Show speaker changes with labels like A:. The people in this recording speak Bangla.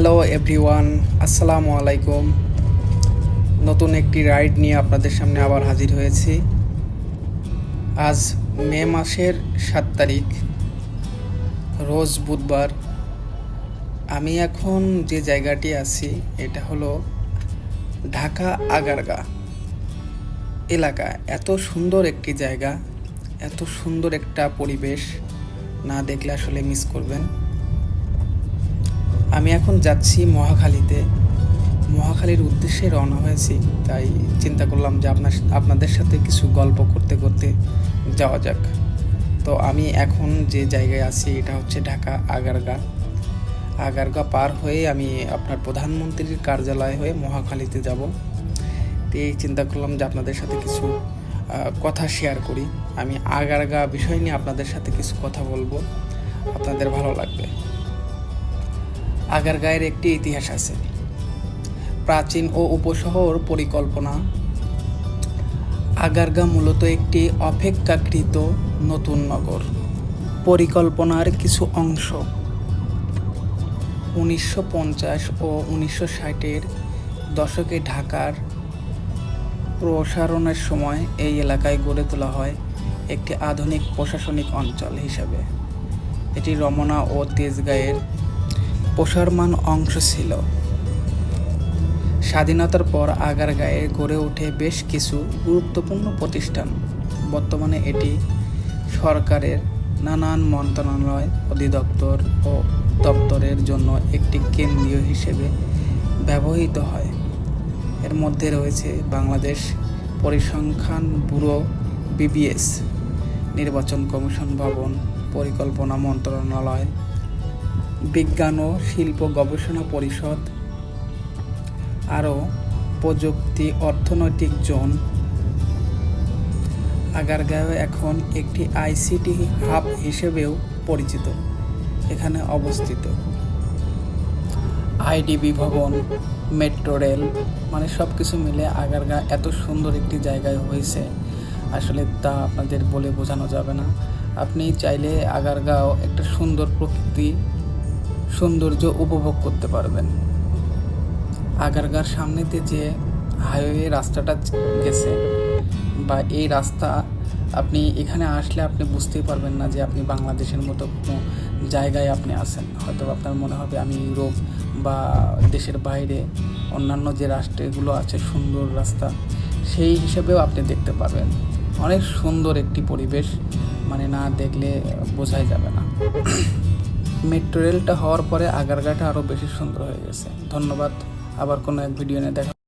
A: হ্যালো এভরিওয়ান আসসালামু আলাইকুম নতুন একটি রাইড নিয়ে আপনাদের সামনে আবার হাজির হয়েছি। আজ মে মাসের সাত তারিখ, রোজ বুধবার। আমি এখন যে জায়গাটি আছি, এটা হলো ঢাকা আগারগা। এলাকা এত সুন্দর একটি জায়গা, এত সুন্দর একটা পরিবেশ। না দেখলে আসলে মিস করবেন। আমি এখন যাচ্ছি মহাখালীতে। মহাখালীর উদ্দেশ্যে রওনা হয়েছি, তাই চিন্তা করলাম যে আপনার আপনাদের সাথে কিছু গল্প করতে করতে যাওয়া যাক। তো আমি এখন যে জায়গায় আছি, এটা হচ্ছে ঢাকা আগারগা। আগারগা পার হয়ে আমি আপনার প্রধানমন্ত্রীর কার্যালয় হয়ে মহাখালীতে যাব। তো এই চিন্তা করলাম যে আপনাদের সাথে কিছু কথা শেয়ার করি। আমি আগারগা বিষয় নিয়ে আপনাদের সাথে কিছু কথা বলব। আপনাদের ভালো লাগবে। আগারগাঁয়ের একটি ইতিহাস আছে। প্রাচীন ও উপশহর পরিকল্পনা। আগারগা মূলত একটি অপেক্ষাকৃত নতুন নগর। পরিকল্পনার কিছু অংশ। উনিশশো পঞ্চাশ ও উনিশশো ষাটের দশকে ঢাকার প্রসারণের সময় এই এলাকায় গড়ে তোলা হয় একটি আধুনিক প্রশাসনিক অঞ্চল হিসাবে। এটি রমনা ও তেজগাঁয়ের প্রসারমান অংশ ছিল। স্বাধীনতার পর আগারগাঁয়ে গড়ে ওঠে বেশ কিছু গুরুত্বপূর্ণ প্রতিষ্ঠান। বর্তমানে এটি সরকারের নানান মন্ত্রণালয় অধিদপ্তর ও দপ্তরের জন্য একটি কেন্দ্রীয় হিসেবে ব্যবহৃত হয়। এর মধ্যে রয়েছে বাংলাদেশ পরিসংখ্যান ব্যুরো, বিবিএস, নির্বাচন কমিশন ভবন, পরিকল্পনা মন্ত্রণালয় বিজ্ঞান ও শিল্প গবেষণা পরিষদ আরও প্রযুক্তি অর্থনৈতিক জোন। আগারগাঁও এখন একটি আইসিটি হাব হিসেবেও পরিচিত, এখানে অবস্থিত। আইডিবি ভবন, মেট্রো রেল মানে সব কিছু মিলে আগারগা এত সুন্দর একটি জায়গায় হয়েছে, আসলে তা আপনাদের বলে বোঝানো যাবে না। আপনি চাইলে আগারগাঁও একটা সুন্দর প্রকৃতি সৌন্দর্য উপভোগ করতে পারবেন। আগারগার সামনেতে যে হাইওয়ে রাস্তাটা গেছে বা এই রাস্তা, আপনি এখানে আসলে আপনি বুঝতেই পারবেন না যে আপনি বাংলাদেশের মতো কোনো জায়গায় আপনি আছেন। হয়তো আপনার মনে হবে আমি ইউরোপ বা দেশের বাইরে অন্যান্য যে রাষ্ট্রগুলো আছে, সুন্দর রাস্তা, সেই হিসেবেও আপনি দেখতে পাবেন অনেক সুন্দর একটি পরিবেশ মানে না দেখলে বোঝাই যাবে না। মেট্রো রেলটা হওয়ার পরে আগারগাটা আরও বেশি সুন্দর হয়ে গেছে। ধন্যবাদ। আবার কোনো এক ভিডিও নিয়ে দেখা